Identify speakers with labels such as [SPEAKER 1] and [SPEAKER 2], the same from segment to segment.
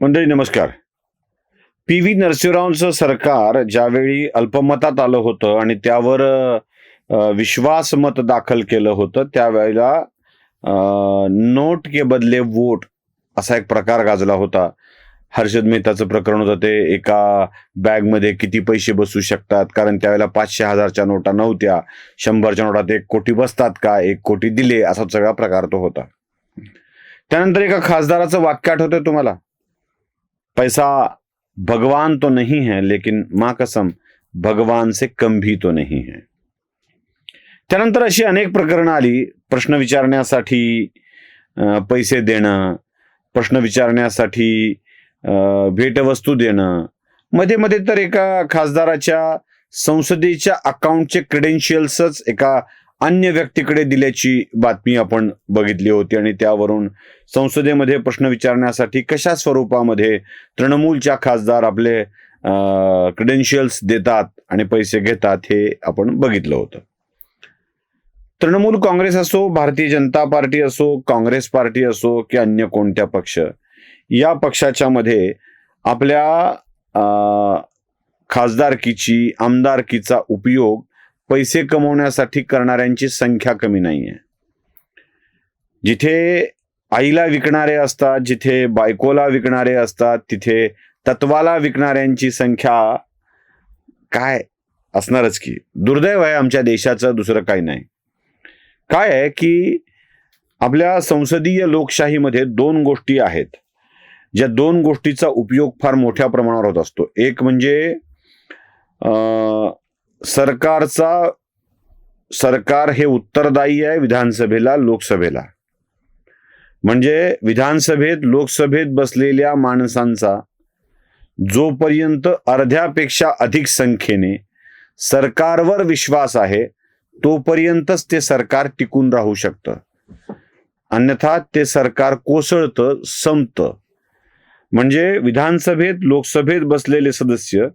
[SPEAKER 1] मंडळी नमस्कार. P V नरसिंहरावांचं सरकार ज्यावेळी अल्पमतात आलं होतं आणि त्यावर विश्वासमत दाखल केलं होतं त्यावेळेला नोट के बदले वोट असा एक प्रकार गाजला होता. हर्षद मेहताचं प्रकरण होतं ते. एका बॅगमध्ये किती पैसे बसू शकतात? कारण त्यावेळेला पाचशे हजारच्या नोटा नव्हत्या. शंभरच्या नोटात एक कोटी बसतात का? एक कोटी दिले असा सगळा प्रकार तो होता. त्यानंतर एका खासदाराचं वाक्य आठवतंय तुम्हाला. पैसा भगवान तो नहीं है लेकिन माँ कसम भगवान से कम भी तो नहीं है। त्यानंतर अशी अनेक प्रकरणं आली. प्रश्न विचारण्यासाठी पैसे देणं प्रश्न विचारण्यासाठी अं, भेटवस्तू देणं. मध्ये मध्ये तर एका खासदाराच्या संसदेच्या अकाउंटचे क्रेडेन्शियल्सच एका अन्य व्यक्तीकडे दिल्याची बातमी आपण बघितली होती आणि त्यावरून संसदेमध्ये प्रश्न विचारण्यासाठी कशा स्वरूपामध्ये तृणमूलच्या खासदार आपले क्रेडेन्शियल्स देतात आणि पैसे घेतात हे आपण बघितलं होतं. तृणमूल काँग्रेस असो भारतीय जनता पार्टी असो काँग्रेस पार्टी असो की अन्य कोणत्या पक्ष या पक्षाच्या मध्ये आपल्या खासदारकीची आमदारकीचा उपयोग पैसे कमवण्यासाठी करणाऱ्यांची संख्या कमी नाही आहे जिथे आईला विकणारे असतात जिथे बायकोला विकणारे असतात तिथे तत्वाला विकणाऱ्यांची संख्या काय असणारच की. दुर्दैव आहे आमच्या देशाचं दुसरं काही नाही. काय आहे की आपल्या संसदीय लोकशाहीमध्ये दोन गोष्टी आहेत ज्या दोन गोष्टीचा उपयोग फार मोठ्या प्रमाणावर होत असतो. एक म्हणजे अं, सरकारचा सरकार हे उत्तरदायी आहे विधानसभेला लोकसभेला. म्हणजे विधानसभेत लोकसभेत बसलेल्या माणसांचा जोपर्यंत अर्ध्यापेक्षा अधिक संख्येने सरकारवर विश्वास आहे तोपर्यंतच ते सरकार टिकून राहू शकतं. अन्यथा ते सरकार कोसळतं संपतं. म्हणजे विधानसभेत लोकसभेत बसलेले सदस्य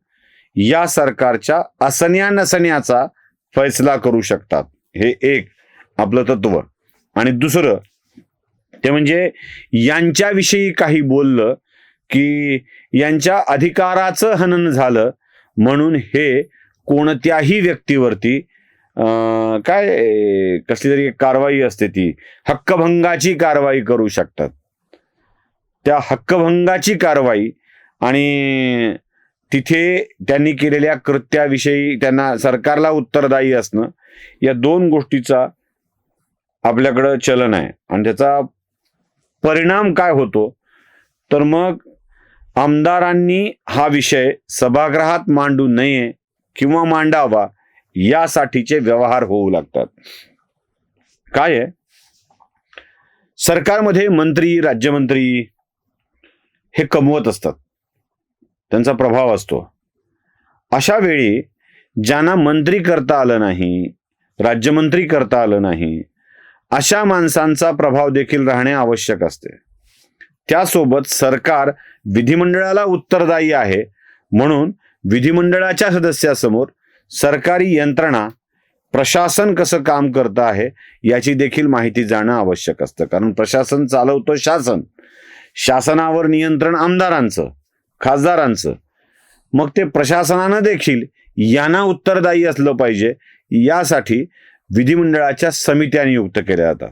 [SPEAKER 1] या सरकारच्या असण्या नसण्याचा फैसला करू शकतात. हे एक आपलं तत्व. आणि दुसरं ते म्हणजे यांच्याविषयी काही बोललं की यांच्या अधिकाराचं हनन झालं म्हणून हे कोणत्याही व्यक्तीवरती अं, काय कसली तरी कारवाई असते ती. हक्कभंगाची कारवाई करू शकतात. त्या हक्कभंगाची कारवाई आणि तिथे त्यांनी केलेल्या कृत्याविषयी त्यांना सरकारला उत्तरदायी असणं या दोन गोष्टीचा आपल्याकडं चलन आहे. आणि त्याचा परिणाम काय होतो? तर मग आमदारांनी हा विषय सभागृहात मांडू नये किंवा मांडावा यासाठीचे व्यवहार होऊ लागतात. काय आहे? सरकारमध्ये मंत्री राज्यमंत्री हे कमवत असतात. त्यांचा प्रभाव असतो. अशा वेळी ज्यांना मंत्री करता आलं नाही राज्यमंत्री करता आलं नाही अशा माणसांचा प्रभाव देखील राहणे आवश्यक असते. त्यासोबत सरकार विधिमंडळाला उत्तरदायी आहे. म्हणून विधिमंडळाच्या सदस्यासमोर सरकारी यंत्रणा प्रशासन कसं काम करतं आहे याची देखील माहिती जाणं आवश्यक असतं. कारण प्रशासन चालवतो शासन. शासनावर नियंत्रण आमदारांचं. खासदारांचं. मग ते प्रशासनानं देखील यांना उत्तरदायी असलं पाहिजे. यासाठी विधिमंडळाच्या समित्या नियुक्त केल्या जातात.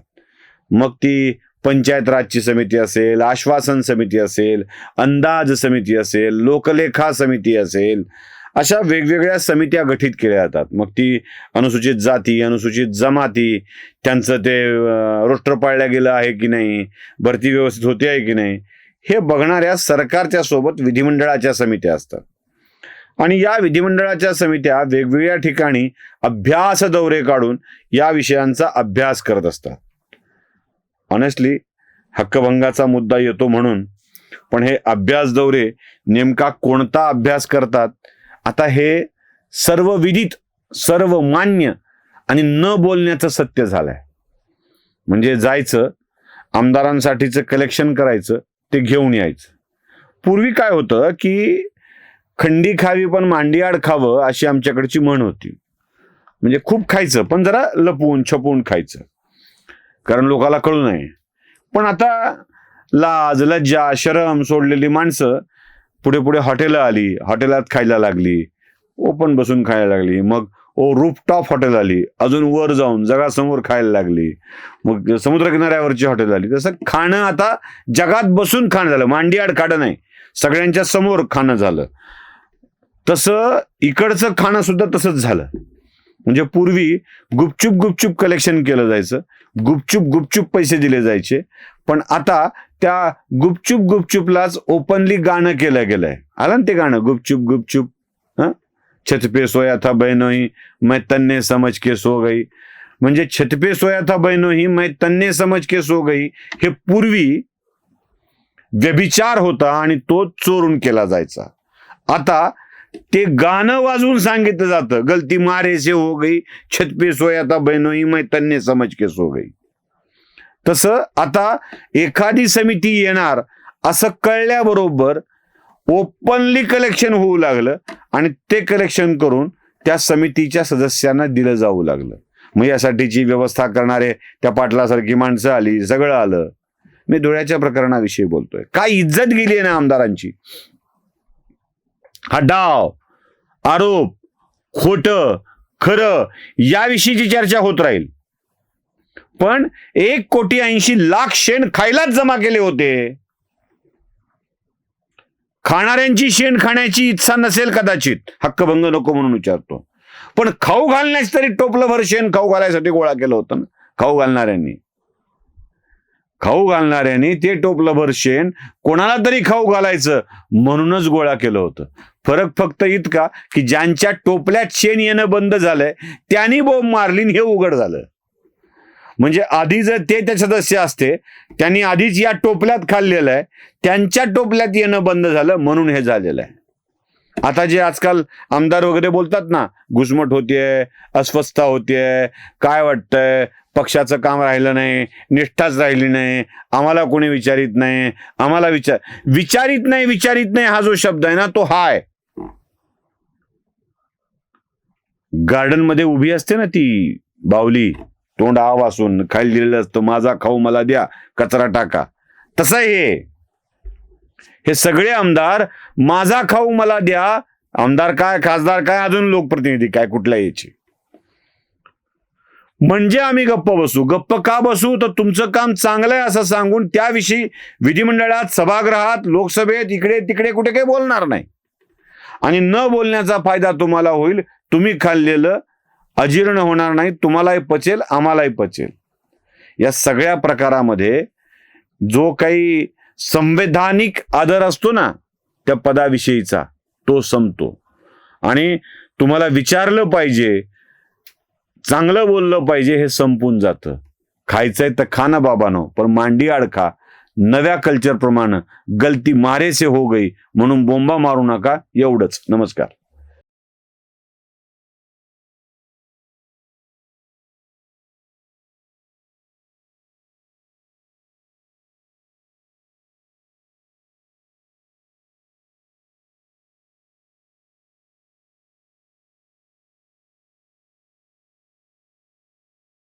[SPEAKER 1] मग ती पंचायत राजची समिती असेल आश्वासन समिती असेल अंदाज समिती असेल लोकलेखा समिती असेल अशा वेगवेगळ्या समित्या गठीत केल्या जातात. मग ती अनुसूचित जाती अनुसूचित जमाती त्यांचं ते अं, रोस्टर पाळल्या गेलं आहे की नाही? भरती व्यवस्थित होते आहे की नाही? हे बघणाऱ्या सरकारच्या सोबत विधिमंडळाच्या समित्या असतात. आणि या विधिमंडळाच्या समित्या वेगवेगळ्या ठिकाणी अभ्यास दौरे काढून या विषयांचा अभ्यास करत असतात. ऑनेस्टली हक्कभंगाचा मुद्दा येतो म्हणून पण हे अभ्यास दौरे नेमका कोणता अभ्यास करतात? आता हे सर्व विदित सर्व मान्य आणि न बोलण्याचं सत्य झालंय. म्हणजे जायचं आमदारांसाठीचं कलेक्शन करायचं ते घेऊन यायचं. पूर्वी काय होतं की खंडी खावी पण मांडीआड खावं अशी आमच्याकडची म्हण होती. म्हणजे खूप खायचं पण जरा लपवून छपवून खायचं. कारण लोकाला कळू नये. पण आता लाज लज्जा शरम सोडलेली माणसं पुढे पुढे हॉटेल आली हॉटेलात खायला लागली ओपन बसून खायला लागली. मग ओ रूफटॉप हॉटेल आली. अजून वर जाऊन जगासमोर खायला लागली. मग समुद्रकिनाऱ्यावरची हॉटेल आली. तसं खाणं आता जगात बसून खाणं झालं. मांडीआड खाणं नाही. सगळ्यांच्या समोर खाणं झालं. तसं इकडचं खाणं सुद्धा तसंच झालं. म्हणजे पूर्वी गुपचूप गुपचूप कलेक्शन केलं जायचं. गुपचूप गुपचूप पैसे दिले जायचे. पण आता त्या गुपचूप गुपचूपलाच ओपनली गाणं केलं गेलंय. आलं ना ते गाणं? गुपचूप गुपचूप छत पे सोया था बहनोही मैं तन्ने समझ के सो गई। म्हणजे छत पे सोया था बहनोही मैं तन्ने समझ के सो गई। हे पूर्वी व्यभिचार होता आणि तो चोरून केला जायचा। आता ते गाणं वाजवून सांगितलं जातं गलती मारे से हो गई छत पे सोया था बहनोही मैं तन्ने समझ के सो गई। तसं आता एखादी समिती येणार असं कळल्याबरोबर ओपनली कलेक्शन होऊ लागलं आणि ते कलेक्शन करून त्या समितीच्या सदस्यांना दिलं जाऊ लागलं. मग यासाठीची व्यवस्था करणारे त्या पाटलासारखी माणसं आली सगळं आलं. मी धुळ्याच्या प्रकरणाविषयी बोलतोय. काय इज्जत गेली आहे ना आमदारांची? हा डाव आरोप खोट खरं याविषयीची चर्चा होत राहील. पण एक कोटी ऐंशी लाख शेण खायलाच जमा केले होते. खाणाऱ्यांची शेण खाण्याची इच्छा नसेल कदाचित. हक्कभंग नको म्हणून विचारतो. पण खाऊ घालण्यास तरी टोपलं भर शेण खाऊ घालायसाठी गोळा केलं होतं ना? खाऊ घालणाऱ्यांनी. खाऊ घालणाऱ्यांनी ते टोपलं भर शेण कोणाला तरी खाऊ घालायचं म्हणूनच गोळा केलं होतं. फरक फक्त इतका की ज्यांच्या टोपल्यात शेण येणं बंद झालंय त्यांनी बोंब मारली हे उघड झालं. म्हणजे आधी जर ते ते सदस्य असते त्यांनी आधीच या टोपल्यात खाल्लेलं आहे त्यांच्या टोपल्यात येणं बंद झालं म्हणून हे झालेलं आहे. आता जे आजकाल आमदार वगैरे बोलतात ना घुसमट होतीये अस्वस्थता होतीये काय वाटतंय पक्षाचं काम राहिलं नाही निष्ठाच राहिली नाही आम्हाला कोणी विचारित नाही आम्हाला विचार विचारित नाही विचारित नाही हा जो शब्द आहे ना तो हा आहे गार्डनमध्ये उभी असते ना ती बावली. तोंड आवासून खाली दिलेलं असतं माझा खाऊ मला द्या कचरा टाका. तसं आहे हे. हे सगळे आमदार माझा खाऊ मला द्या. आमदार काय खासदार काय अजून लोकप्रतिनिधी काय कुठल्या याची? म्हणजे आम्ही गप्प बसू. गप्प का बसू? तर तुमचं काम चांगलं आहे असं सांगून त्याविषयी विधिमंडळात सभागृहात लोकसभेत इकडे तिकडे कुठे काही बोलणार नाही. आणि न बोलण्याचा फायदा तुम्हाला होईल. तुम्ही खाल्लेलं अजीर्ण होणार नाही तुम्हालाही पचेल आम्हालाही पचेल. या सगळ्या प्रकारामध्ये जो काही संवैधानिक आदर असतो ना त्या पदाविषयीचा तो संपतो. आणि तुम्हाला विचारलं पाहिजे चांगलं बोललं पाहिजे हे संपून जातं. खायचंय तर खा ना बाबानो पण मांडी अडखा नव्या कल्चरप्रमाणे गलती मारेसे हो गई म्हणून बोंबा मारू नका एवढंच. नमस्कार.